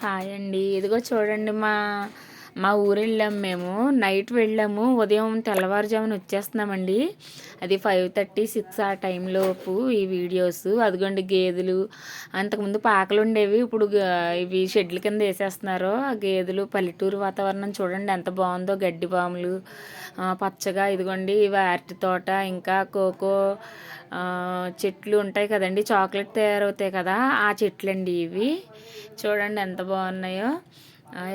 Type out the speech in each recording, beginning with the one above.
Hi అండి. ఇదిగో చూడండి మా మా ఊరు వెళ్ళాము మేము. నైట్ వెళ్ళాము. ఉదయం తెల్లవారుజామున వచ్చేస్తున్నామండి. అది ఫైవ్ థర్టీ సిక్స్ ఆ టైంలోపు ఈ వీడియోస్. అదిగోండి గేదెలు. అంతకుముందు పాకలు ఉండేవి. ఇప్పుడు ఇవి షెడ్ల కింద వేసేస్తున్నారు. ఆ గేదెలు పల్లెటూరు వాతావరణం చూడండి ఎంత బాగుందో. గడ్డి బాములు పచ్చగా. ఇదిగోండి ఇవి అరటి తోట ఇంకా కోకో చెట్లు ఉంటాయి కదండి. చాక్లెట్ తయారవుతాయి కదా. ఆ చెట్లు అండి ఇవి. చూడండి ఎంత బాగున్నాయో.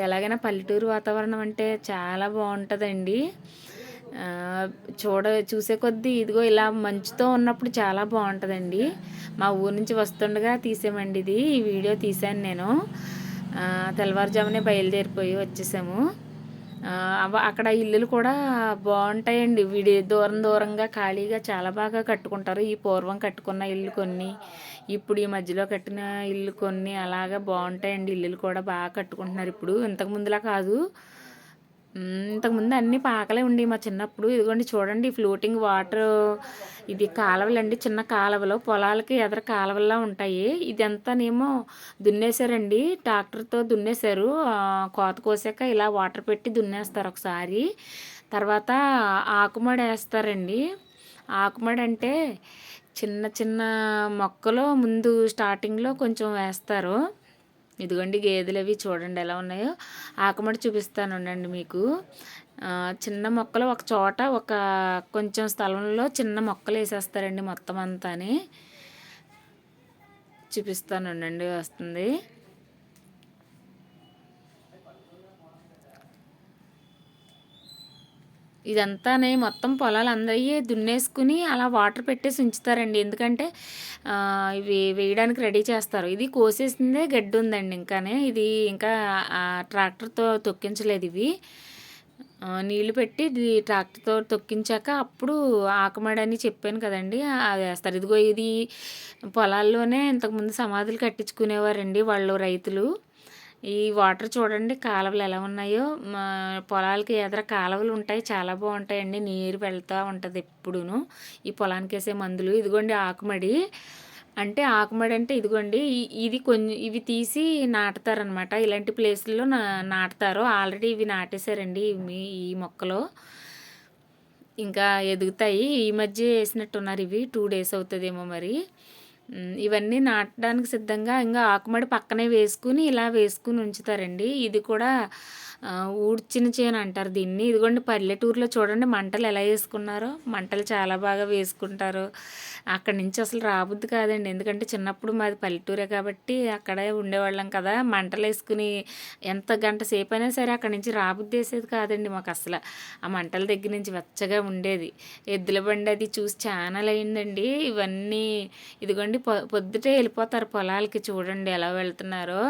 ఎలాగైనా పల్లెటూరు వాతావరణం అంటే చాలా బాగుంటుందండి. చూడ చూసే కొద్దీ ఇదిగో ఇలా మంచుతో ఉన్నప్పుడు చాలా బాగుంటుందండి. మా ఊరు నుంచి వస్తుండగా తీసామండి ఇది. ఈ వీడియో తీశాను నేను. తెల్లవారుజామునే బయలుదేరిపోయి వచ్చేసాము. అక్కడ ఇల్లులు కూడా బాగుంటాయండి. వీడి దూరం దూరంగా ఖాళీగా చాలా బాగా కట్టుకుంటారు. ఈ పూర్వం కట్టుకున్న ఇల్లు కొన్ని ఇప్పుడు ఈ మధ్యలో కట్టిన ఇల్లు కొన్ని అలాగా బాగుంటాయండి. ఇల్లులు కూడా బాగా కట్టుకుంటున్నారు. ఇప్పుడు ఇంతకు ముందులా కాదు. ఇంతకుముందు అన్ని పాకలే ఉండి మా చిన్నప్పుడు. ఇదిగోండి చూడండి ఫ్లోటింగ్ వాటర్ ఇది కాలువలండి చిన్న కాలువలు పొలాలకి ఎదర కాలువల్లా ఉంటాయి. ఇదంతానేమో దున్నేశారండి. ట్రాక్టర్తో దున్నేశారు. కోత కోసాక ఇలా వాటర్ పెట్టి దున్నేస్తారు ఒకసారి. తర్వాత ఆకుమడి వేస్తారండి. ఆకుమడి అంటే చిన్న చిన్న మొక్కలు ముందు స్టార్టింగ్లో కొంచెం వేస్తారు. ఇదిగోండి గేదెలు అవి చూడండి ఎలా ఉన్నాయో. ఆకుమడి చూపిస్తాను ఉండండి మీకు. చిన్న మొక్కలు ఒక చోట ఒక కొంచెం స్థలంలో చిన్న మొక్కలు వేసేస్తారండి మొత్తం అంతాని. చూపిస్తాను ఉండండి వస్తుంది. ఇదంతానే మొత్తం పొలాలు అందరివి దున్నేసుకుని అలా వాటర్ పెట్టేసి ఉంచుతారండి. ఎందుకంటే ఇవి వేయడానికి రెడీ చేస్తారు. ఇది కోసేసిందే గడ్డి ఉందండి ఇంకానే. ఇది ఇంకా ట్రాక్టర్తో తొక్కించలేదు ఇవి. నీళ్ళు పెట్టి ఇది ట్రాక్టర్తో తొక్కించాక అప్పుడు ఆకమడని చెప్పాను కదండి. అది వేస్తారు ఇదిగో ఇది పొలాల్లోనే ఇంతకుముందు సమాధులు కట్టించుకునేవారండి వాళ్ళు రైతులు. ఈ వాటర్ చూడండి కాలువలు ఎలా ఉన్నాయో. మా పొలాలకి ఎదుర కాలువలు ఉంటాయి. చాలా బాగుంటాయండి. నీరు వెళ్తూ ఉంటుంది ఎప్పుడును. ఈ పొలానికి వేసే మందులు. ఇదిగోండి ఆకుమడి. అంటే ఆకుమడి అంటే ఇదిగోండి ఇది కొంచెం ఇవి తీసి నాటుతారనమాట. ఇలాంటి ప్లేస్లో నా నాటుతారు. ఆల్రెడీ ఇవి నాటేశారండి మీ ఈ మొక్కలు. ఇంకా ఎదుగుతాయి. ఈ మధ్య వేసినట్టున్నారు ఇవి. టూ డేస్ అవుతుందేమో మరి. ఇవన్నీ నాటడానికి సిద్ధంగా ఇంకా ఆకుమడి పక్కనే వేసుకుని ఇలా వేసుకుని ఉంచుతారండి. ఇది కూడా ఊడ్చిన చేను అంటారు దీన్ని. ఇదిగోండి పల్లెటూరులో చూడండి మంటలు ఎలా వేసుకున్నారో. మంటలు చాలా బాగా వేసుకుంటారు. అక్కడి నుంచి అసలు రాబుద్ది కాదండి. ఎందుకంటే చిన్నప్పుడు మాది పల్లెటూరే కాబట్టి అక్కడే ఉండేవాళ్ళం కదా. మంటలు వేసుకుని ఎంత గంట సేపు అయినా సరే అక్కడి నుంచి రాబుద్ది వేసేది కాదండి మాకు అసలు. ఆ మంటల దగ్గర నుంచి వెచ్చగా ఉండేది. ఎద్దుల బండి అది చూసి చాలా అయిందండి. ఇవన్నీ ఇదిగోండి పొ పొద్దుటే వెళ్ళిపోతారు పొలాలకి చూడండి ఎలా వెళ్తున్నారో.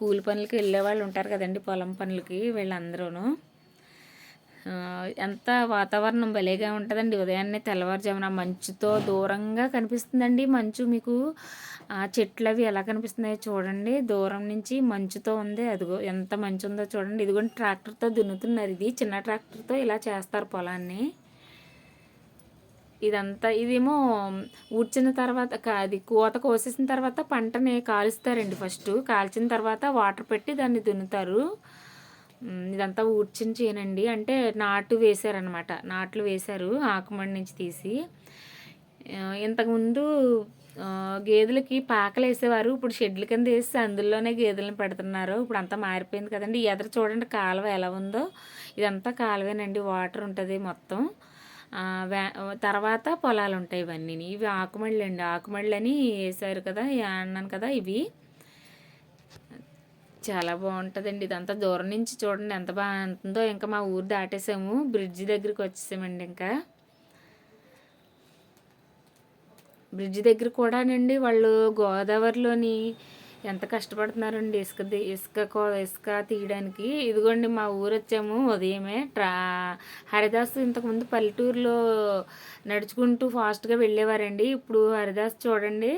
కూలి పనులకి వెళ్ళే వాళ్ళు ఉంటారు కదండి పొలం పనులకి వీళ్ళందరూ ఎంత వాతావరణం భలేగా ఉంటుందండి. ఉదయాన్నే తెల్లవారుజామున మంచుతో దూరంగా కనిపిస్తుందండి మంచు మీకు. ఆ చెట్లు అవి ఎలా కనిపిస్తున్నాయో చూడండి. దూరం నుంచి మంచుతో ఉంది. అదిగో ఎంత మంచు ఉందో చూడండి. ఇదిగోండి ట్రాక్టర్తో దున్నుతున్నారు ఇది. చిన్న ట్రాక్టర్తో ఇలా చేస్తారు పొలాన్ని. ఇదంతా ఇదేమో ఊడ్చిన తర్వాత అది కోత కోసేసిన తర్వాత పంటని కాలుస్తారండి ఫస్ట్. కాల్చిన తర్వాత వాటర్ పెట్టి దాన్ని దున్నుతారు. ఇదంతా ఊడ్చిన చేయనండి అంటే నాటు వేశారనమాట నాట్లు వేశారు ఆకుమడి నుంచి తీసి. ఇంతకుముందు గేదెలకి పాకలు వేసేవారు ఇప్పుడు షెడ్ల కింద వేసి అందులోనే గేదెలను పెడుతున్నారు. ఇప్పుడు అంతా మారిపోయింది కదండి. ఎదురు చూడండి కాలువ ఎలా ఉందో. ఇదంతా కాలువేనండి. వాటర్ ఉంటుంది మొత్తం. తర్వాత పొలాలు ఉంటాయి ఇవన్నీ ఇవి ఆకుమళ్ళు అండి ఆకుమళ్ళు అని వేసారు కదా అన్నాను కదా ఇవి. చాలా బాగుంటుందండి. ఇదంతా దూరం నుంచి చూడండి ఎంత బాగుంటుందో ఇంకా మా ఊరు దాటేసాము. బ్రిడ్జి దగ్గరికి వచ్చేసామండి ఇంకా. బ్రిడ్జ్ దగ్గర కూడానండి వాళ్ళు గోదావరిలోని ఎంత కష్టపడుతున్నారండి. ఇసుక ఇసుక ఇసుక తీయడానికి. ఇదిగోండి మా ఊరు వచ్చాము ఉదయమే. ట్రా హరిదాస్ ఇంతకుముందు పల్లెటూరులో నడుచుకుంటూ ఫాస్ట్గా వెళ్ళేవారండి. ఇప్పుడు హరిదాస్ చూడండి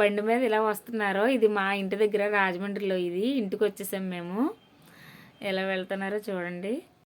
బండి మీద ఇలా వస్తున్నారో. ఇది మా ఇంటి దగ్గర రాజమండ్రిలో ఇది. ఇంటికి వచ్చేసాం మేము. ఎలా వెళ్తున్నారో చూడండి.